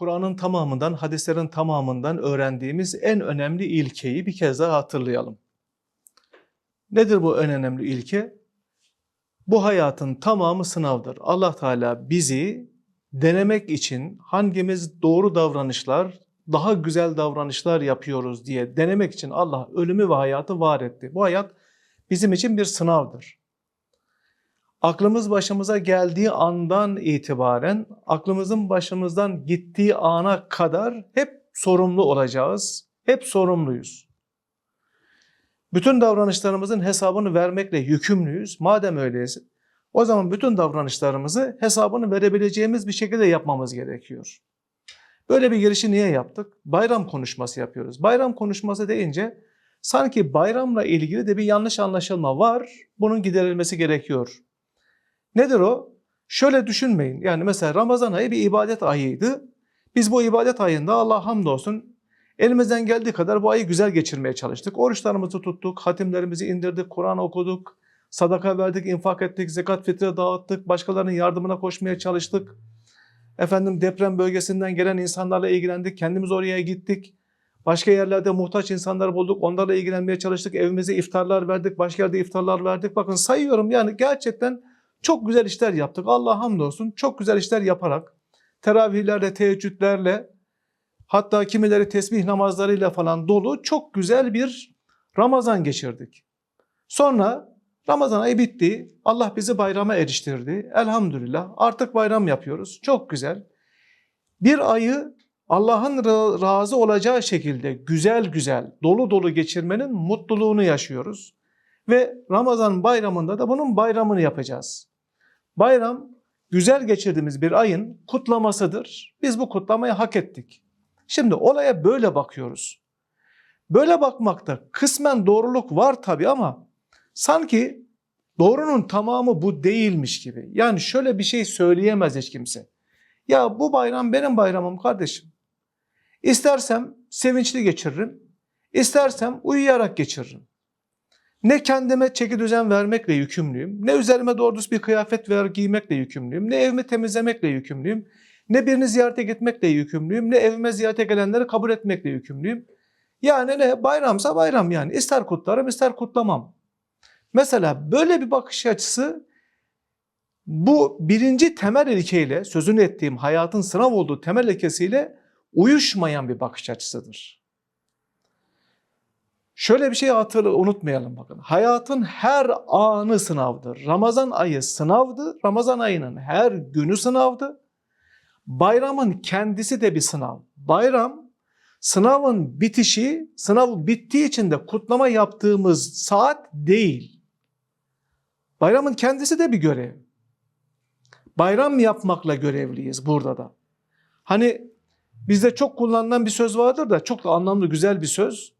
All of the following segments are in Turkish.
Kur'an'ın tamamından, hadislerin tamamından öğrendiğimiz en önemli ilkeyi bir kez daha hatırlayalım. Nedir bu en önemli ilke? Bu hayatın tamamı sınavdır. Allah Teala bizi denemek için hangimiz doğru davranışlar, daha güzel davranışlar yapıyoruz diye denemek için Allah ölümü ve hayatı var etti. Bu hayat bizim için bir sınavdır. Aklımız başımıza geldiği andan itibaren, aklımızın başımızdan gittiği ana kadar hep sorumlu olacağız. Hep sorumluyuz. Bütün davranışlarımızın hesabını vermekle yükümlüyüz. Madem öyleyse o zaman bütün davranışlarımızı hesabını verebileceğimiz bir şekilde yapmamız gerekiyor. Böyle bir girişi niye yaptık? Bayram konuşması yapıyoruz. Bayram konuşması deyince sanki bayramla ilgili de bir yanlış anlaşılma var. Bunun giderilmesi gerekiyor. Nedir o? Şöyle düşünmeyin. Yani mesela Ramazan ayı bir ibadet ayıydı. Biz bu ibadet ayında Allah hamdolsun elimizden geldiği kadar bu ayı güzel geçirmeye çalıştık. Oruçlarımızı tuttuk, hatimlerimizi indirdik, Kur'an okuduk, sadaka verdik, infak ettik, zekat fitre dağıttık, başkalarının yardımına koşmaya çalıştık. Efendim deprem bölgesinden gelen insanlarla ilgilendik, kendimiz oraya gittik. Başka yerlerde muhtaç insanlar bulduk, onlarla ilgilenmeye çalıştık. Evimize iftarlar verdik, başka yerde iftarlar verdik. Bakın sayıyorum yani gerçekten çok güzel işler yaptık. Allah hamdolsun çok güzel işler yaparak, teravihlerle, teheccüdlerle, hatta kimileri tesbih namazlarıyla falan dolu çok güzel bir Ramazan geçirdik. Sonra Ramazan ayı bitti. Allah bizi bayrama eriştirdi. Elhamdülillah artık bayram yapıyoruz. Çok güzel. Bir ayı Allah'ın ra- razı olacağı şekilde güzel güzel, dolu dolu geçirmenin mutluluğunu yaşıyoruz. Ve Ramazan bayramında da bunun bayramını yapacağız. Bayram güzel geçirdiğimiz bir ayın kutlamasıdır. Biz bu kutlamayı hak ettik. Şimdi olaya böyle bakıyoruz. Böyle bakmakta kısmen doğruluk var tabii ama sanki doğrunun tamamı bu değilmiş gibi. Yani şöyle bir şey söyleyemez hiç kimse. Ya bu bayram benim bayramım kardeşim. İstersem sevinçli geçiririm, istersem uyuyarak geçiririm. Ne kendime çeki düzen vermekle yükümlüyüm, ne üzerime doğru düz bir kıyafet ver giymekle yükümlüyüm, ne evimi temizlemekle yükümlüyüm, ne birini ziyarete gitmekle yükümlüyüm, ne evime ziyarete gelenleri kabul etmekle yükümlüyüm. Yani ne bayramsa bayram yani ister kutlarım ister kutlamam. Mesela böyle bir bakış açısı bu birinci temel ilkeyle sözünü ettiğim hayatın sınav olduğu temel ilkesiyle uyuşmayan bir bakış açısıdır. Şöyle bir şey hatırlı unutmayalım bakın. Hayatın her anı sınavdır. Ramazan ayı sınavdı. Ramazan ayının her günü sınavdı. Bayramın kendisi de bir sınav. Bayram sınavın bitişi, sınav bittiği için de kutlama yaptığımız saat değil. Bayramın kendisi de bir görev. Bayram yapmakla görevliyiz burada da. Hani bizde çok kullanılan bir söz vardır da çok da anlamlı güzel bir söz.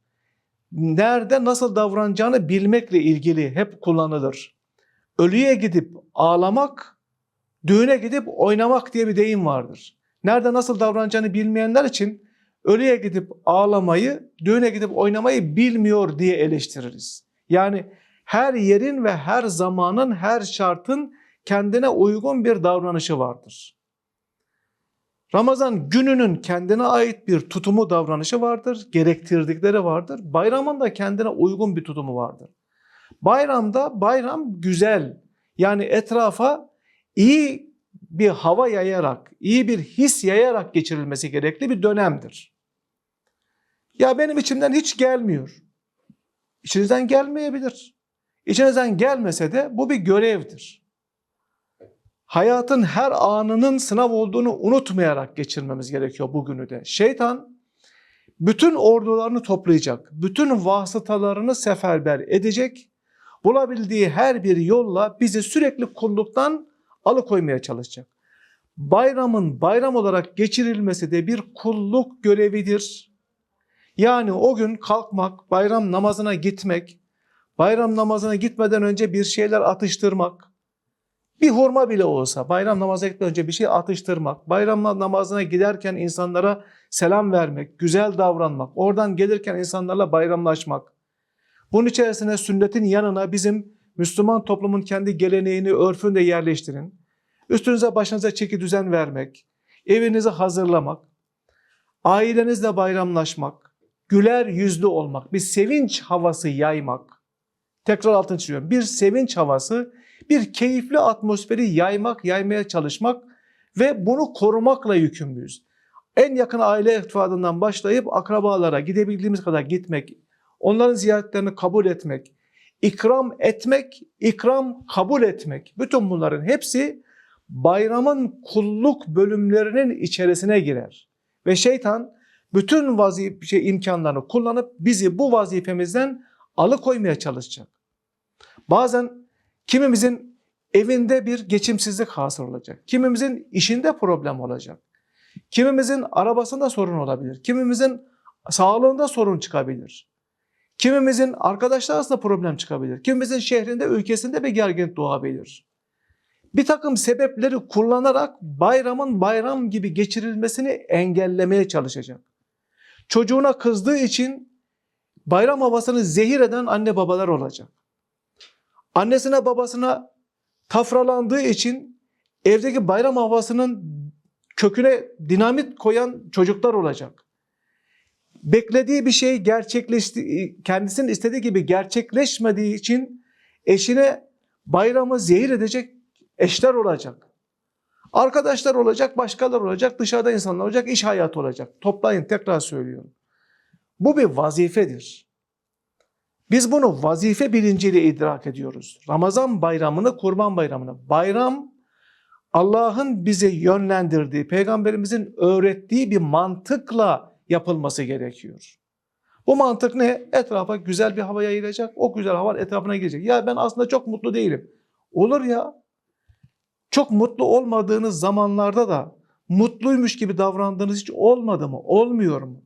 Nerede nasıl davranacağını bilmekle ilgili hep kullanılır. Ölüye gidip ağlamak, düğüne gidip oynamak diye bir deyim vardır. Nerede nasıl davranacağını bilmeyenler için ölüye gidip ağlamayı, düğüne gidip oynamayı bilmiyor diye eleştiririz. Yani her yerin ve her zamanın, her şartın kendine uygun bir davranışı vardır. Ramazan gününün kendine ait bir tutumu davranışı vardır, gerektirdikleri vardır. Bayramın da kendine uygun bir tutumu vardır. Bayramda bayram güzel yani etrafa iyi bir hava yayarak, iyi bir his yayarak geçirilmesi gerekli bir dönemdir. Ya benim içimden hiç gelmiyor. İçinizden gelmeyebilir. İçinizden gelmese de bu bir görevdir. Hayatın her anının sınav olduğunu unutmayarak geçirmemiz gerekiyor bugünü de. Şeytan bütün ordularını toplayacak, bütün vasıtalarını seferber edecek, bulabildiği her bir yolla bizi sürekli kulluktan alıkoymaya çalışacak. Bayramın bayram olarak geçirilmesi de bir kulluk görevidir. Yani o gün kalkmak, bayram namazına gitmek, bayram namazına gitmeden önce bir şeyler atıştırmak, bir hurma bile olsa bayram namazına gitmeden önce bir şey atıştırmak, bayram namazına giderken insanlara selam vermek, güzel davranmak, oradan gelirken insanlarla bayramlaşmak. Bunun içerisine sünnetin yanına bizim Müslüman toplumun kendi geleneğini, örfünü de yerleştirin. Üstünüze başınıza çeki düzen vermek, evinizi hazırlamak. ailenizle bayramlaşmak, güler yüzlü olmak, bir sevinç havası yaymak. Tekrar altını çiziyorum. Bir sevinç havası, bir keyifli atmosferi yaymak, yaymaya çalışmak ve bunu korumakla yükümlüyüz. En yakın aile efradından başlayıp akrabalara gidebildiğimiz kadar gitmek, onların ziyaretlerini kabul etmek, ikram etmek, ikram kabul etmek. Bütün bunların hepsi bayramın kulluk bölümlerinin içerisine girer. Ve şeytan bütün vazife şey, imkanlarını kullanıp bizi bu vazifemizden alıkoymaya çalışacak. Bazen kimimizin evinde bir geçimsizlik hasıl olacak. Kimimizin işinde problem olacak. Kimimizin arabasında sorun olabilir. Kimimizin sağlığında sorun çıkabilir. Kimimizin arkadaşlar arasında problem çıkabilir. Kimimizin şehrinde, ülkesinde bir gerginlik doğabilir. Bir takım sebepleri kullanarak bayramın bayram gibi geçirilmesini engellemeye çalışacak. Çocuğuna kızdığı için bayram havasını zehir eden anne babalar olacak. Annesine babasına tafralandığı için evdeki bayram havasının köküne dinamit koyan çocuklar olacak. Beklediği bir şey gerçekleşti, kendisinin istediği gibi gerçekleşmediği için eşine bayramı zehir edecek eşler olacak. Arkadaşlar olacak, başkalar olacak, dışarıda insanlar olacak, iş hayatı olacak. Toplayın tekrar söylüyorum. Bu bir vazifedir. Biz bunu vazife bilinciyle idrak ediyoruz. Ramazan bayramını, kurban bayramını. Bayram Allah'ın bize yönlendirdiği, peygamberimizin öğrettiği bir mantıkla yapılması gerekiyor. Bu mantık ne? Etrafa güzel bir hava yayılacak. O güzel hava etrafına girecek. Ya ben aslında çok mutlu değilim. Olur ya. Çok mutlu olmadığınız zamanlarda da mutluymuş gibi davrandığınız hiç olmadı mı? Olmuyor mu?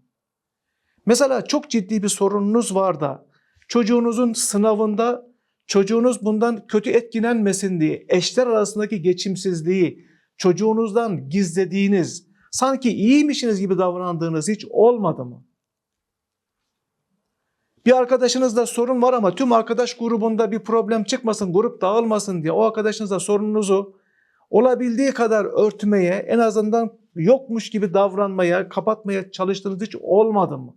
Mesela çok ciddi bir sorununuz var da çocuğunuzun sınavında çocuğunuz bundan kötü etkilenmesin diye eşler arasındaki geçimsizliği çocuğunuzdan gizlediğiniz, sanki iyiymişsiniz gibi davrandığınız hiç olmadı mı? Bir arkadaşınızda sorun var ama tüm arkadaş grubunda bir problem çıkmasın, grup dağılmasın diye o arkadaşınızla sorununuzu olabildiği kadar örtmeye, en azından yokmuş gibi davranmaya, kapatmaya çalıştığınız hiç olmadı mı?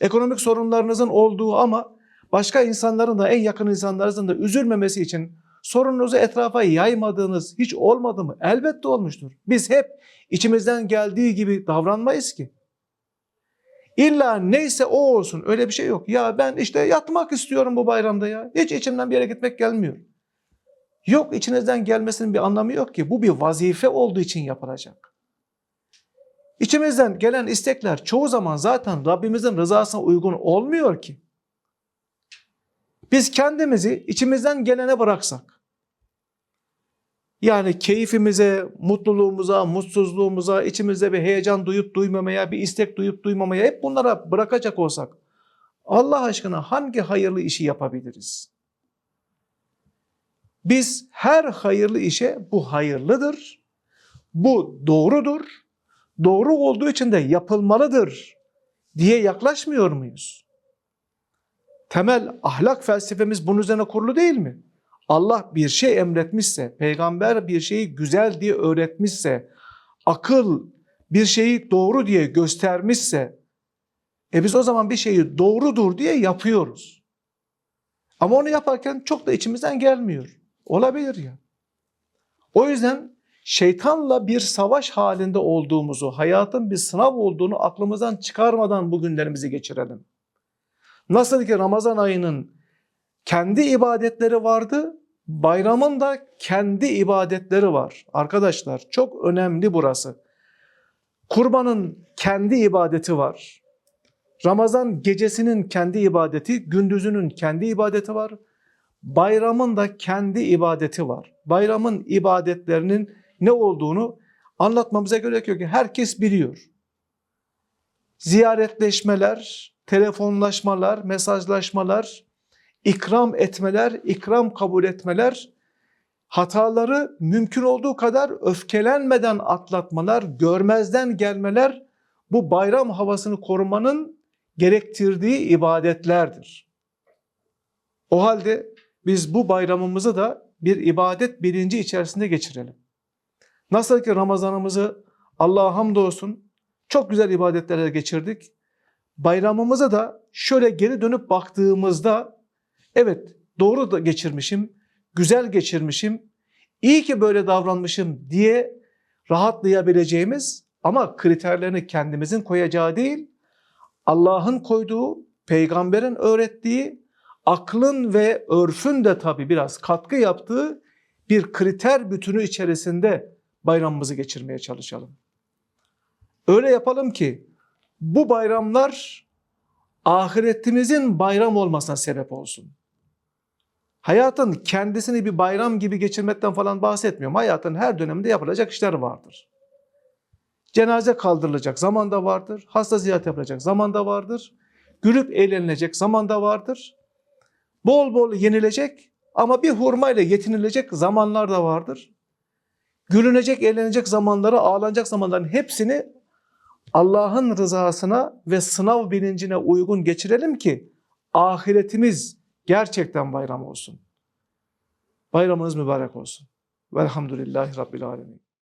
Ekonomik sorunlarınızın olduğu ama başka insanların da en yakın insanlarınızın da üzülmemesi için sorununuzu etrafa yaymadığınız hiç olmadı mı? Elbette olmuştur. Biz hep içimizden geldiği gibi davranmayız ki. İlla neyse o olsun öyle bir şey yok. Ya ben işte yatmak istiyorum bu bayramda ya. Hiç içimden bir yere gitmek gelmiyor. Yok içinizden gelmesinin bir anlamı yok ki. Bu bir vazife olduğu için yapılacak. İçimizden gelen istekler çoğu zaman zaten Rabbimizin rızasına uygun olmuyor ki. Biz kendimizi içimizden gelene bıraksak, yani keyfimize, mutluluğumuza, mutsuzluğumuza, içimizde bir heyecan duyup duymamaya, bir istek duyup duymamaya hep bunlara bırakacak olsak, Allah aşkına hangi hayırlı işi yapabiliriz? Biz her hayırlı işe bu hayırlıdır, bu doğrudur, doğru olduğu için de yapılmalıdır diye yaklaşmıyor muyuz? Temel ahlak felsefemiz bunun üzerine kurulu değil mi? Allah bir şey emretmişse, peygamber bir şeyi güzel diye öğretmişse, akıl bir şeyi doğru diye göstermişse, e biz o zaman bir şeyi doğrudur diye yapıyoruz. Ama onu yaparken çok da içimizden gelmiyor. Olabilir ya. O yüzden şeytanla bir savaş halinde olduğumuzu, hayatın bir sınav olduğunu aklımızdan çıkarmadan bu günlerimizi geçirelim. Nasıl ki Ramazan ayının kendi ibadetleri vardı, bayramın da kendi ibadetleri var. Arkadaşlar çok önemli burası. Kurbanın kendi ibadeti var. Ramazan gecesinin kendi ibadeti, gündüzünün kendi ibadeti var. Bayramın da kendi ibadeti var. Bayramın ibadetlerinin ne olduğunu anlatmamıza gerek yok herkes biliyor. Ziyaretleşmeler, telefonlaşmalar, mesajlaşmalar, ikram etmeler, ikram kabul etmeler, hataları mümkün olduğu kadar öfkelenmeden atlatmalar, görmezden gelmeler bu bayram havasını korumanın gerektirdiği ibadetlerdir. O halde biz bu bayramımızı da bir ibadet bilinci içerisinde geçirelim. Nasıl ki Ramazanımızı Allah'a hamdolsun Çok güzel ibadetlerle geçirdik. Bayramımıza da şöyle geri dönüp baktığımızda evet doğru da geçirmişim, güzel geçirmişim, iyi ki böyle davranmışım diye rahatlayabileceğimiz ama kriterlerini kendimizin koyacağı değil, Allah'ın koyduğu, peygamberin öğrettiği, aklın ve örfün de tabii biraz katkı yaptığı bir kriter bütünü içerisinde bayramımızı geçirmeye çalışalım. Öyle yapalım ki bu bayramlar ahiretimizin bayram olmasına sebep olsun. Hayatın kendisini bir bayram gibi geçirmekten falan bahsetmiyorum. Hayatın her döneminde yapılacak işler vardır. Cenaze kaldırılacak zaman da vardır. Hasta ziyaret yapılacak zaman da vardır. Gülüp eğlenilecek zaman da vardır. Bol bol yenilecek ama bir hurmayla yetinilecek zamanlar da vardır. Gülünecek, eğlenecek zamanları, ağlanacak zamanların hepsini Allah'ın rızasına ve sınav bilincine uygun geçirelim ki ahiretimiz gerçekten bayram olsun. Bayramınız mübarek olsun. Velhamdülillahi Rabbil Alemin.